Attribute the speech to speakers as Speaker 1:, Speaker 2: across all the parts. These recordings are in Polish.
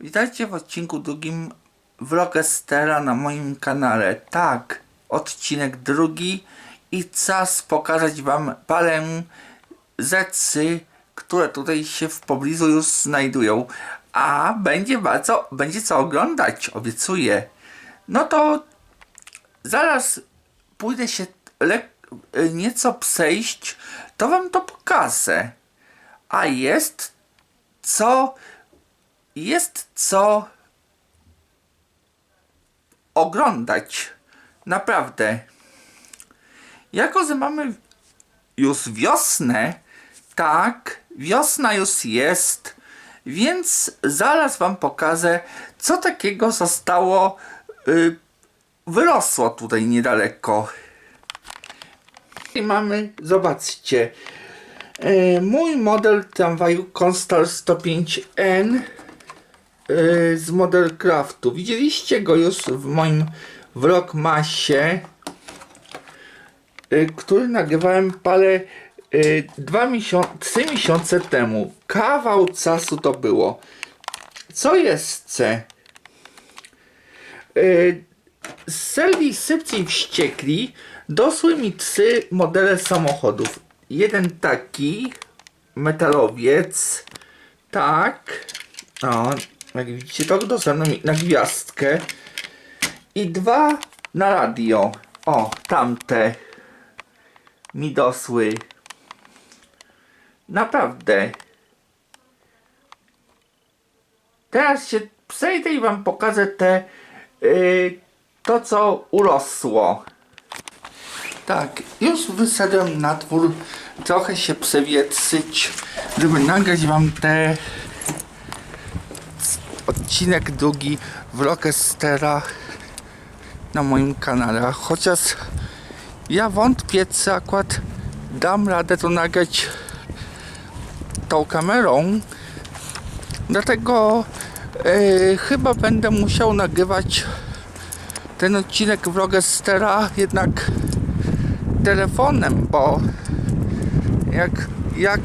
Speaker 1: Witajcie w odcinku drugim Vlogestera na moim kanale. Tak, odcinek drugi i czas pokazać wam parę rzeczy, które tutaj się w pobliżu już znajdują. A będzie bardzo, będzie co oglądać, obiecuję. No to zaraz pójdę się nieco przejść, to wam to pokażę. A jest co jest co oglądać. Naprawdę. Jako, że mamy już wiosnę, tak, wiosna już jest, więc zaraz wam pokażę, co takiego zostało, y, wyrosło tutaj niedaleko. I mamy, zobaczcie, e, mój model tramwaju Constar 105N e, z Modelcraftu. Widzieliście go już w moim vlogmasie, e, który nagrywałem parę e, dwa miesiące, trzy miesiące temu. Kawał czasu to było. Co jest C? Z serii Sypcy Wściekli dosły mi trzy modele samochodów. Jeden taki, metalowiec, tak, o, jak widzicie, to dostałem na gwiazdkę. I dwa na radio. O, tamte mi dosły. Naprawdę. Teraz się przejdę i wam pokażę te, yy, to co urosło. Tak, już wyszedłem na dwór trochę się przewietrzyć, żeby nagrać wam te odcinek drugi vlogestera na moim kanale. Chociaż ja wątpię, czy akurat dam radę to nagrać tą kamerą. Dlatego e, chyba będę musiał nagrywać ten odcinek vlogestera jednak telefonem, bo jak, jak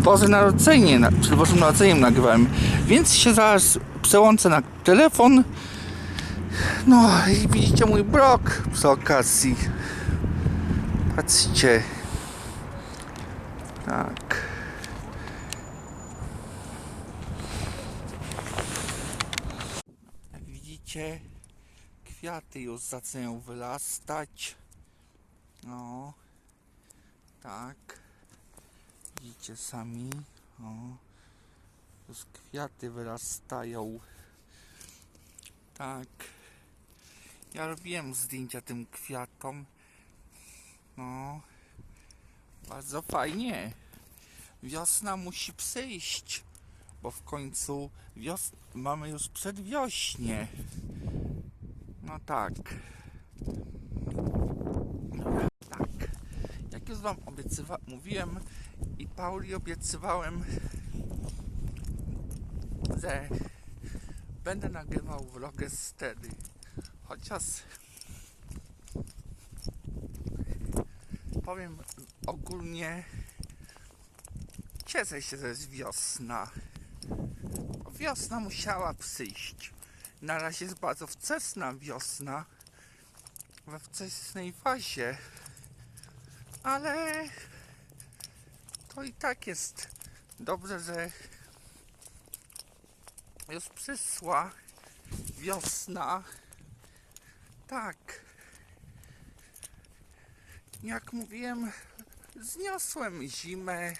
Speaker 1: w Boże Narodzenie, na- przed Bożym Narodzeniem nagrywałem, więc się zaraz przełączę na telefon. No i widzicie mój blog przy okazji. Patrzcie. Tak. Jak widzicie, kwiaty już zaczynają wyrastać. No, tak. Widzicie sami. O, już kwiaty wyrastają. Tak. Ja robiłem zdjęcia tym kwiatom. No, bardzo fajnie. Wiosna musi przyjść, bo w końcu wios- mamy już przedwiośnie. No tak. Tak. Jak już wam obiecywa mówiłem i Pauli obiecywałem, że będę nagrywał vlogę z. Chociaż powiem ogólnie cieszę się, że jest wiosna. Wiosna musiała przyjść. Na razie jest bardzo wczesna wiosna. We wczesnej fazie. Ale to i tak jest dobrze, że już przysła wiosna. Tak. Jak mówiłem, zniosłem zimę,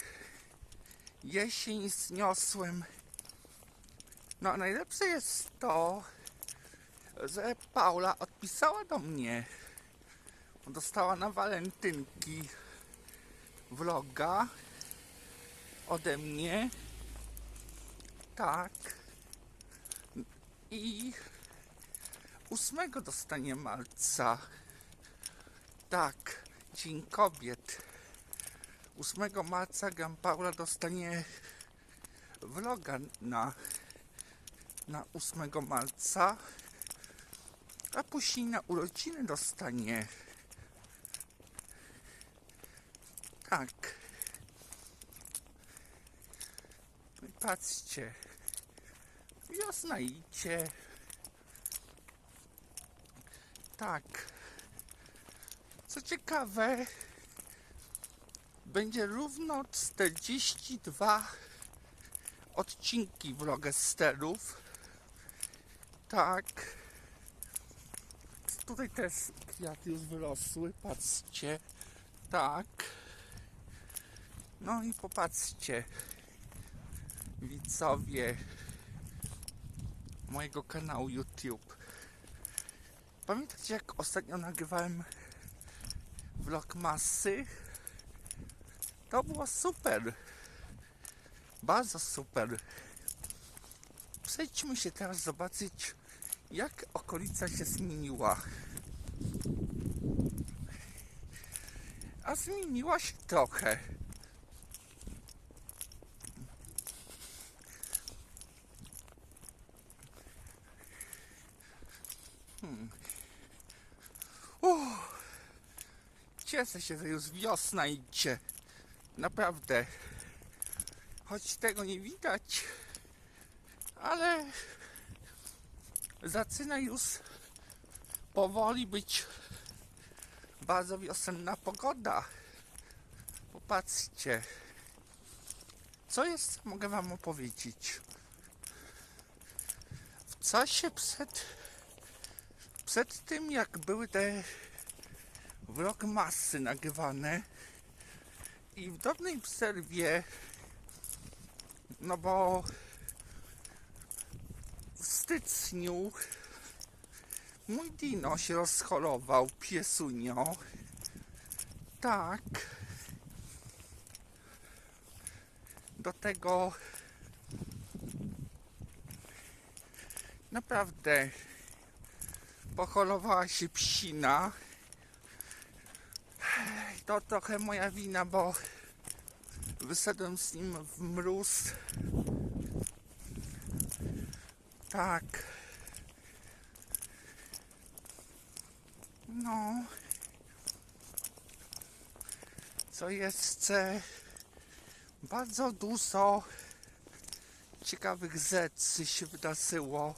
Speaker 1: jesień zniosłem. No a najlepsze jest to, że Paula odpisała do mnie. Dostała na walentynki vloga ode mnie. Tak. I 8 dostanie marca. Tak, Dzień Kobiet. 8 marca Gram Paula dostanie vloga na, na 8 marca, a później na urodziny dostanie. Tak. Patrzcie. wiosna idzie. Tak. Co ciekawe, będzie równo 42 odcinki vlogesterów. Tak. Tutaj też kwiaty już wyrosły, patrzcie. Tak. No i popatrzcie, widzowie mojego kanału YouTube. Pamiętacie jak ostatnio nagrywałem vlogmasy? To było super. Bardzo super. Przejdźmy się teraz zobaczyć, jak okolica się zmieniła. A zmieniła się trochę. Uff. Cieszę się, że już wiosna idzie. Naprawdę. Choć tego nie widać, ale zaczyna już powoli być bardzo wiosenna pogoda. Popatrzcie. Co jest, mogę wam opowiedzieć. W czasie przed przed tym jak były te vlogmasy nagrywane i w drobnej przerwie no bo w styczniu mój dino się rozchorował, piesunio. Tak. Do tego naprawdę pocholowała się psina. To trochę moja wina, bo wyszedłem z nim w mróz. Tak. No. Co jeszcze? Bardzo dużo ciekawych rzeczy się wydarzyło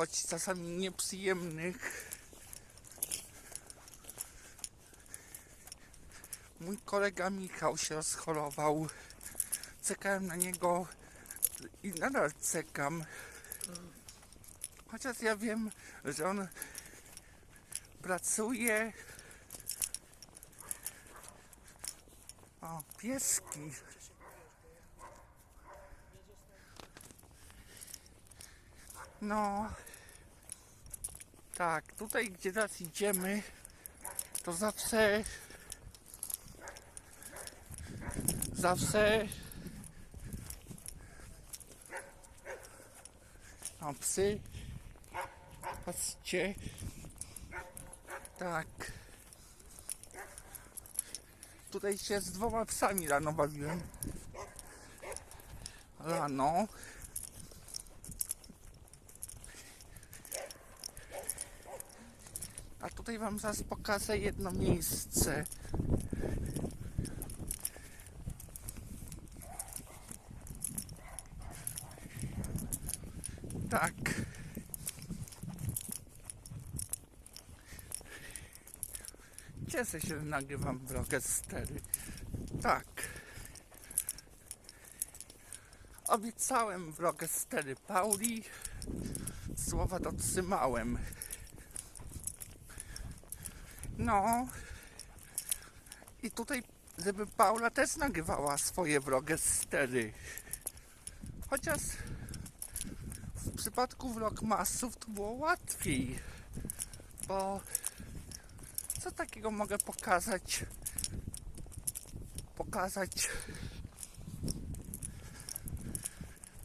Speaker 1: choć czasami nieprzyjemnych. Mój kolega Michał się rozchorował. Czekałem na niego i nadal czekam. Chociaż ja wiem, że on pracuje. O, pieski. No. Tak, tutaj gdzie teraz idziemy, to zawsze zawsze o psy. Patrzcie. Tak. Tutaj się z dwoma psami rano bawiłem rano tutaj wam zaraz pokażę jedno miejsce. Tak. Cieszę się, że nagrywam vlogę stery. Tak. Obiecałem vlogę stery Pauli. Słowa dotrzymałem. No. I tutaj, żeby Paula też nagrywała swoje wrogie stery. Chociaż w przypadku vlogmasów to było łatwiej. Bo co takiego mogę pokazać? Pokazać.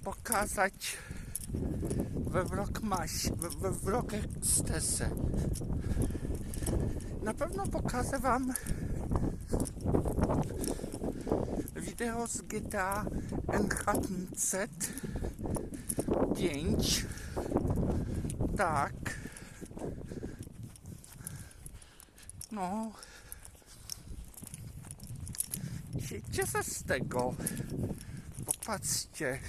Speaker 1: Pokazać we vlogmasie, we, we vlogach stese. Na pewno pokażę Wam wideo z GTA Enhanced 5. Tak. No. I cieszę z tego. Popatrzcie.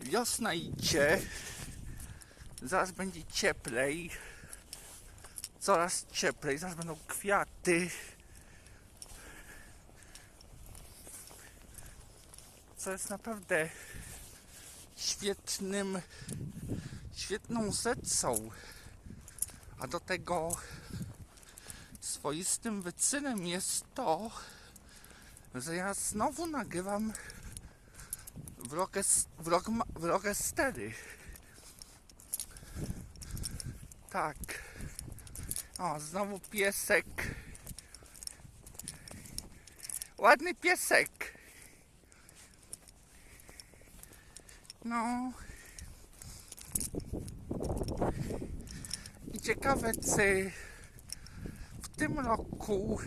Speaker 1: Wiosna idzie. Zaraz będzie cieplej. Coraz cieplej. Zaraz będą kwiaty. Co jest naprawdę świetnym, świetną secą. A do tego swoistym wycynem jest to, że ja znowu nagrywam vlog, es- vlog, vlog. Tak. O, znowu piesek. Ładny piesek. No. I ciekawe, czy w tym roku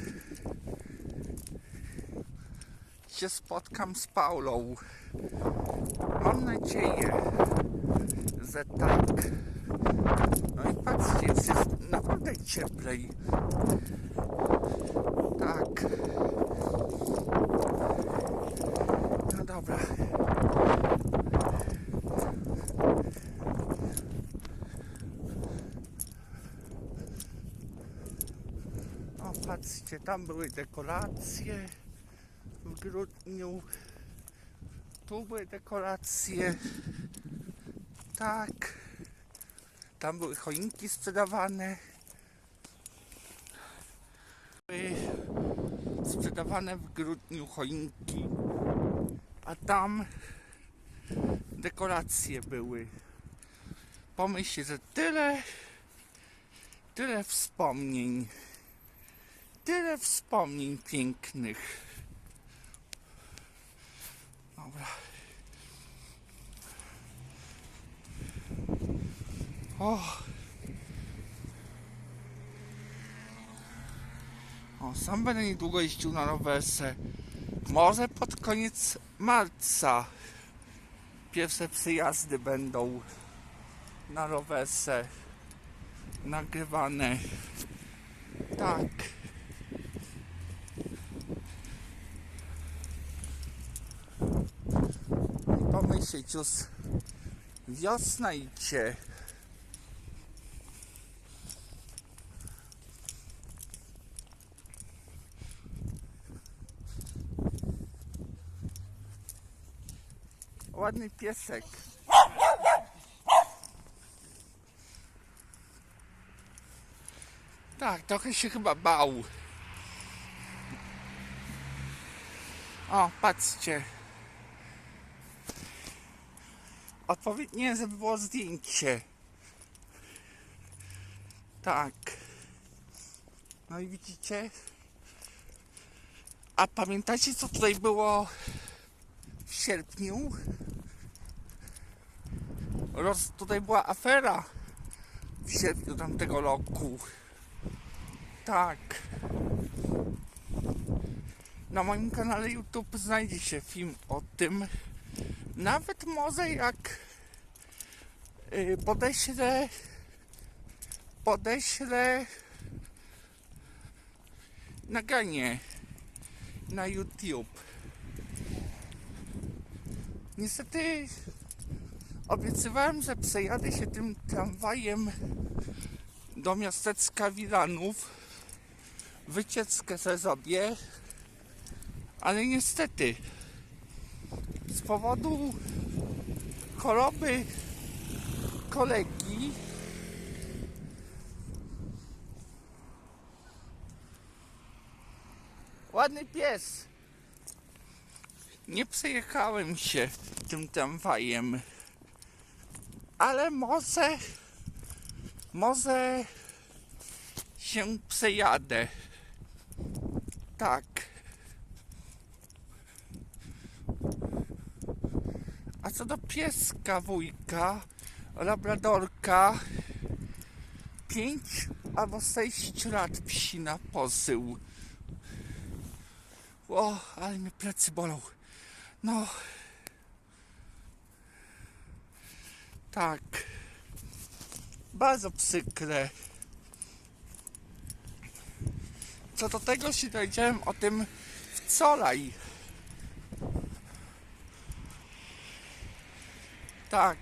Speaker 1: się spotkam z Paulą. Mam nadzieję, że tak. No i patrzcie, naprawdę cieplej. Tak. No dobra. O, patrzcie, tam były dekoracje w grudniu. Tu były dekoracje. Tak. Tam były choinki sprzedawane. Sprzedawane w grudniu choinki. A tam dekoracje były. Pomyślcie, że tyle, tyle wspomnień. Tyle wspomnień pięknych. Dobra. O. O, sam będę niedługo jeździł na rowerze. Może pod koniec marca pierwsze przyjazdy będą na rowerze nagrywane. Tak. Pomyśleć już wiosna idzie. Ładny piesek. Tak, trochę się chyba bał. O, patrzcie. Odpowiednie, żeby było zdjęcie. Tak. No i widzicie? A pamiętacie, co tutaj było w sierpniu? Roz, tutaj była afera w sierpniu tamtego roku. Tak. Na moim kanale YouTube znajdzie się film o tym. Nawet może jak y, podeślę podeślę nagranie na YouTube. Niestety obiecywałem, że przejadę się tym tramwajem do miasteczka Wilanów. Wycieczkę se zrobię, ale niestety z powodu choroby kolegi ładny pies nie przejechałem się tym tramwajem ale może może się przejadę tak A co do pieska wujka, labradorka, 5 albo 6 lat psi na posył. O, ale mnie plecy bolą. No. Tak. Bardzo przykre. Co do tego się dowiedziałem o tym wczoraj. Tak.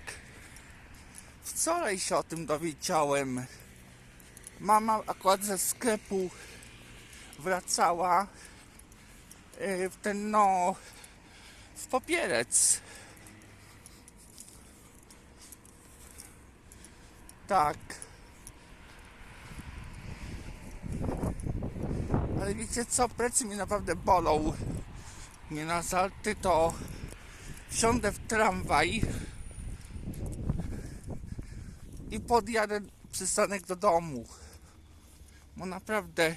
Speaker 1: Wczoraj się o tym dowiedziałem. Mama akurat ze sklepu wracała yy, w ten no w popierec. Tak. Ale wiecie co, plecy mnie naprawdę bolą. Nie na żarty to wsiądę w tramwaj i podjadę przystanek do domu. Bo naprawdę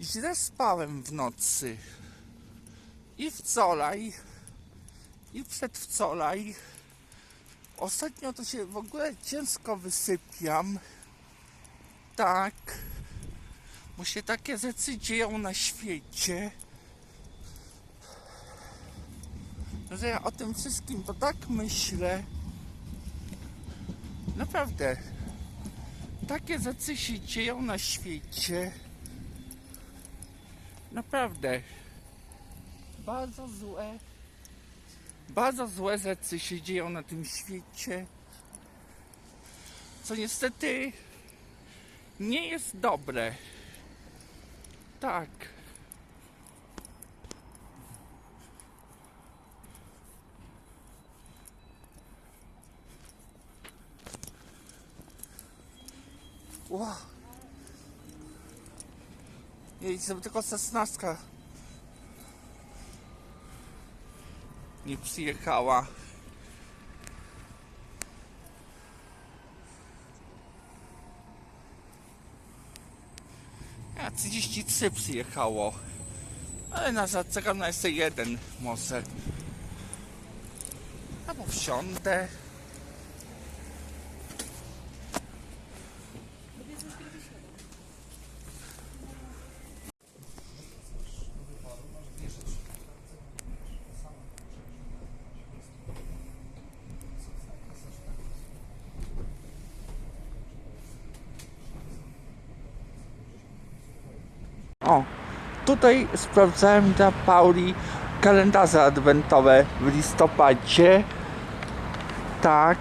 Speaker 1: źle spałem w nocy. I wczoraj, i przedwczoraj. Ostatnio to się w ogóle ciężko wysypiam. Tak. Bo się takie rzeczy dzieją na świecie. Że ja o tym wszystkim to tak myślę. Naprawdę. Takie rzeczy się dzieją na świecie. Naprawdę. Bardzo złe. Bardzo złe rzeczy się dzieją na tym świecie. Co niestety nie jest dobre. Tak. Ła. Jej, tylko szesnastka nie przyjechała. A 33 przyjechało. Ale na zaczekam na jeszcze jeden może. Albo wsiądę. O, tutaj sprawdzałem dla Pauli kalendarze adwentowe w listopadzie. Tak.